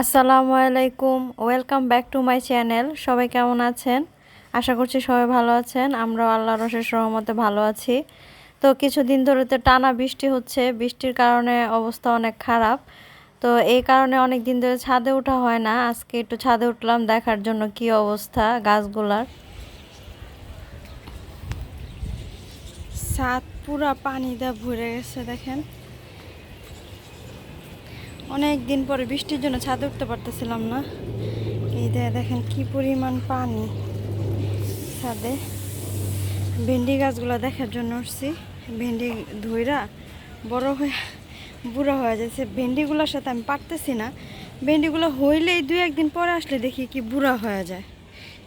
আসসালামু আলাইকুম। Welcome back to my channel সবাই কেমন আছেন? আশা করছি সবাই ভালো আছেন। আমরাও আল্লাহ রসের সহমতে ভালো আছি। তো কিছুদিন ধরে তো টানা বৃষ্টি হচ্ছে। বৃষ্টির কারণে অবস্থা অনেক খারাপ। তো এই কারণে অনেক দিন ধরে ছাদে ওঠা হয় না। আজকে একটু ছাদে উঠলাম দেখার জন্য কি অবস্থা গাছগুলার। ছাদ পুরা পানি দিয়ে ভরে গেছে, দেখেন। অনেক দিন পরে বৃষ্টির জন্য ছাদে উঠতে পারতেছিলাম না। এই দে দেখেন কি পরিমাণ পানি ছাদে। ভেন্ডি গাছগুলো দেখার জন্য উঠছি। ভেন্ডি ধইরা বড় হয়ে বুড়া হয়ে যাচ্ছে। ভেন্ডিগুলোর সাথে আমি পারতেছি না। ভেন্ডিগুলো হইলেই দুই একদিন পরে আসলে দেখি কি বুড়া হয়ে যায়।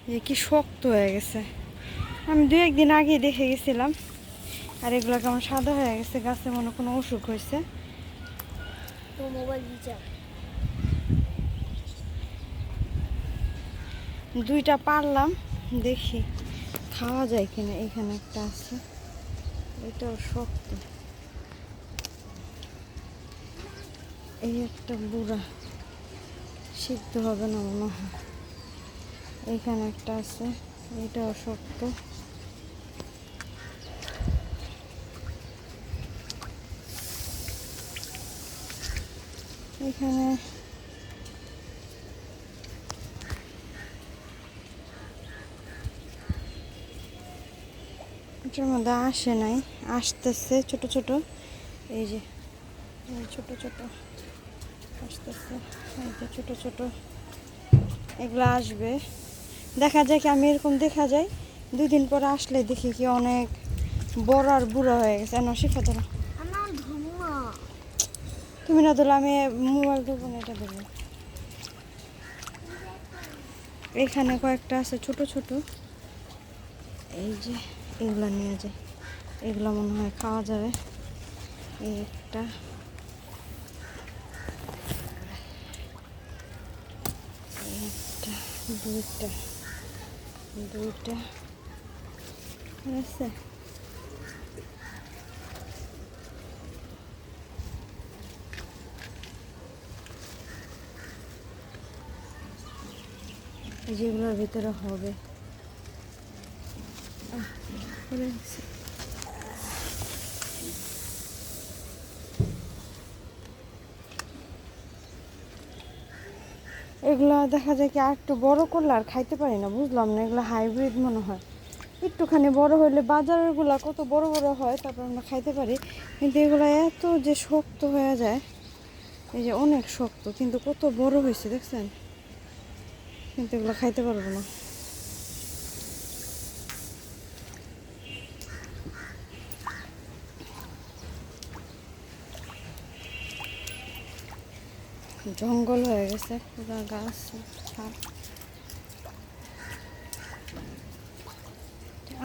যে কি শক্ত হয়ে গেছে। আমি দুই একদিন আগে দেখে গেছিলাম। আর এগুলো কেমন সাদা হয়ে গেছে, গাছে মনে কোনো অসুখ হয়েছে। তো মোবাইল রিচার্জ দুইটা পারলাম, দেখি খাওয়া যায় কিনা, এখানে একটা আছে। এটাও শক্ত। এই একটা বুড়া। সিদ্ধ হবে না মনে হয়। এখানে একটা আছে, এটাও শক্ত। এখানে। এটার মধ্যে আসে নাই, আসতেছে ছোট ছোট। এই যে ছোট ছোট, আসতেছে। এই যে ছোট ছোট, এগুলো আসবে। দেখা যায় কি আমি এরকম দেখা যায়। দুই দিন পরে আসলে দেখি কি অনেক বড় আর বুড়ো হয়ে গেছে। না শিখা ধুমা তুমি না দিলে আমি মোবাইল দেবো না, এটা দেবো এখানে কয়েকটা আছে ছোট ছোট। এই যে এগুলা নিয়ে যায় এগুলো মনে হয় খাওয়া যাবে। এই একটা। একটা, দুইটা। দুইটা। আছে? যেগুলোর ভিতরে হবে। এগুলা দেখা যায় কি আর একটু বড় করলে আর খাইতে পারি না, বুঝলাম না, এগুলো হাইব্রিড মনে হয়। একটুখানি বড় হইলে বাজারেরগুলা কত বড় বড় হয়, তারপর আমরা খাইতে পারি। কিন্তু এগুলো এত যে শক্ত হয়ে যায়, এই যে অনেক শক্ত, কিন্তু কত বড় হয়েছে, দেখছেন? কিন্তু এগুলো খাইতে পারব না। জঙ্গল হয়ে গেছে পুরা গাছ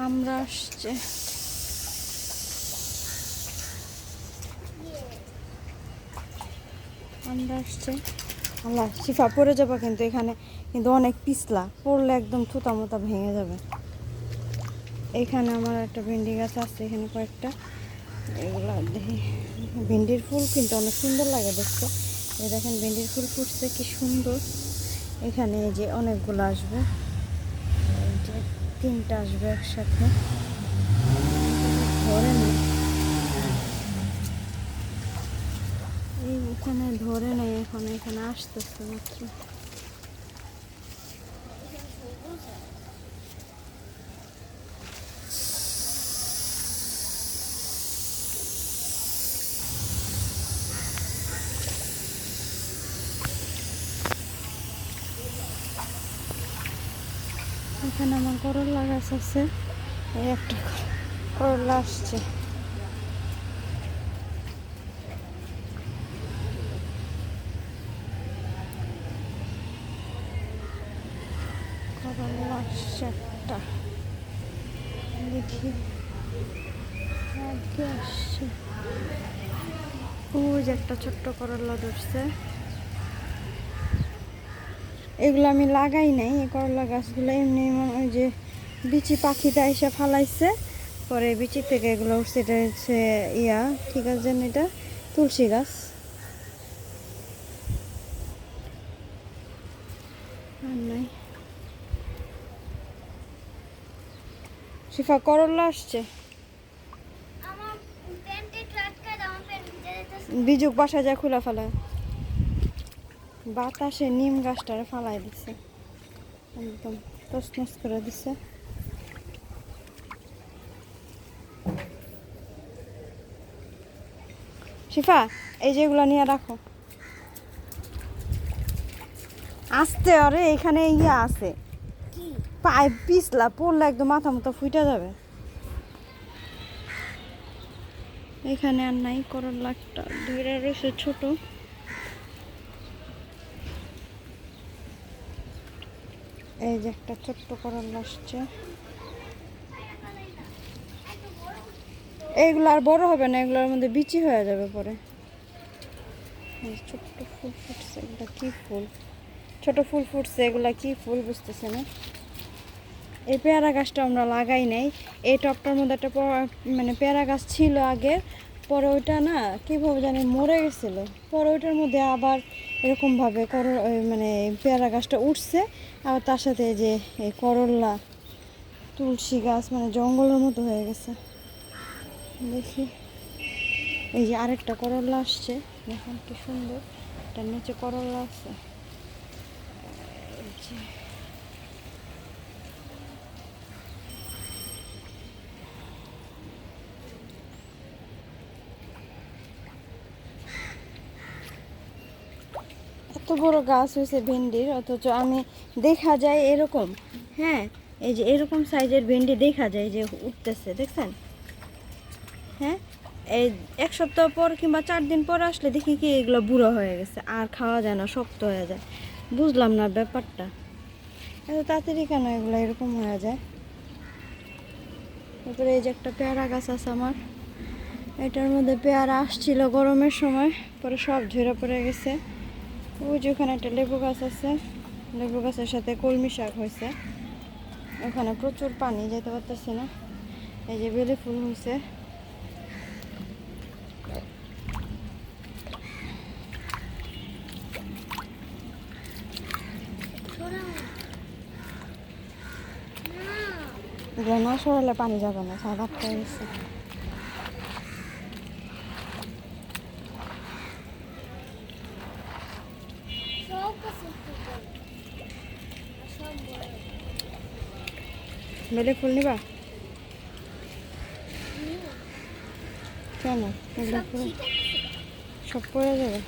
আমরা আসছে। আমরা আসছে। আল্লাহ, শিফা, পড়ে যাব কিন্তু এখানে। কিন্তু অনেক পিছলা। পড়লে একদম থুতা মোতা ভেঙে যাবে। এখানে আমার একটা ভেন্ডি গাছ আছে, এখানে কয়েকটা। এগুলো দেখি। ভেন্ডির ফুল কিন্তু অনেক সুন্দর লাগে দেখতে। এই দেখেন, ভেন্ডির ফুল ফুটছে, কি সুন্দর। এখানে এই যে অনেকগুলো আসবে। তিনটা আসবে একসাথে। ধরে নেই এখানে ধরে নেই, এখন এখানে আসতেছে মাত্র। এখানে আমার করলা গাছ আছে একটা কর- করলা আসছে। করলা আসছে। একটা দেখি একটা ছোট্ট করলা ধরছে। এগুলো আমি লাগাই নাই, এই করলা গাছগুলো এমনি মানে ওই যে বিচি পাখিটা এসে ফালাইছে। পরে বিচি থেকে এগুলো উঠছে ইয়া ঠিক আছে এটা? তুলসী গাছ আর নাই শিফা করল্লা আসছে। বিজুক বাসা যায় খোলা ফেলায় বাতাসে নিম গাছটারে ফালাই দিছে। একদম তসনস করে দিছে। শিফা এই যেগুলো নিয়ে রাখো। আসতে আরে এখানে ইয়ে আছে। পাইপ পিছলা, পড়লে একদম মাথা মতো ফুইটা যাবে। এখানে আর নাই করল্লা একটা ধরে রয়েছে ছোট। এই যে একটা ছোট্ট করল্লা আসছে এইগুলো আর বড় হবে না, এগুলোর মধ্যে বিচি হয়ে যাবে পরে। ছোট্ট ফুল ফুটছে, এগুলা কি ফুল? ছোট ফুল ফুটছে, এগুলা কি ফুল বুঝতেছে না। এই পেয়ারা গাছটা আমরা লাগাই নাই। এই টপটার মধ্যে একটা মানে পেয়ারা গাছ ছিল আগে, পরে ওইটা না কীভাবে জানি মরে গেছিল। পরে ওইটার মধ্যে আবার এরকমভাবে কর মানে পেয়ারা গাছটা উঠছে আবার তার সাথে যে এই করল্লা তুলসী গাছ মানে জঙ্গলের মতো হয়ে গেছে। দেখি। এই যে আরেকটা করল্লা আসছে, দেখুন কি সুন্দর। এটার নিচে করল্লা আছে। বড় গাছ হয়েছে ভেন্ডির, অথচ আমি দেখা যায় এরকম। হ্যাঁ এই যে এরকম সাইজের ভেন্ডি দেখা যায় যে উঠতেছে, দেখছেন? হ্যাঁ এই এক সপ্তাহ পর কিংবা চার দিন পর আসলে দেখি কি এগুলো বুড়ো হয়ে গেছে, আর খাওয়া যায় না, শক্ত হয়ে যায়। বুঝলাম না ব্যাপারটা। এত তাড়াতাড়ি কেন এগুলো এরকম হয়ে যায়? তারপরে এই যে একটা পেয়ারা গাছ আছে আমার। এটার মধ্যে পেয়ারা আসছিল গরমের সময়, পরে সব ঝরে পড়ে গেছে। ওই যে ওখানে একটা লেবু গাছ আছে। লেবু গাছের সাথে কলমি শাক হয়েছে। ওখানে প্রচুর পানি যেতে পারতেছে না। এই যে বেলি ফুল হয়েছে। না সরালে পানি যাবে না, সাদা গেছে সব কাছে সব বড় বেলি ফুল নিবা। কেন? সব পড়ে যাবে?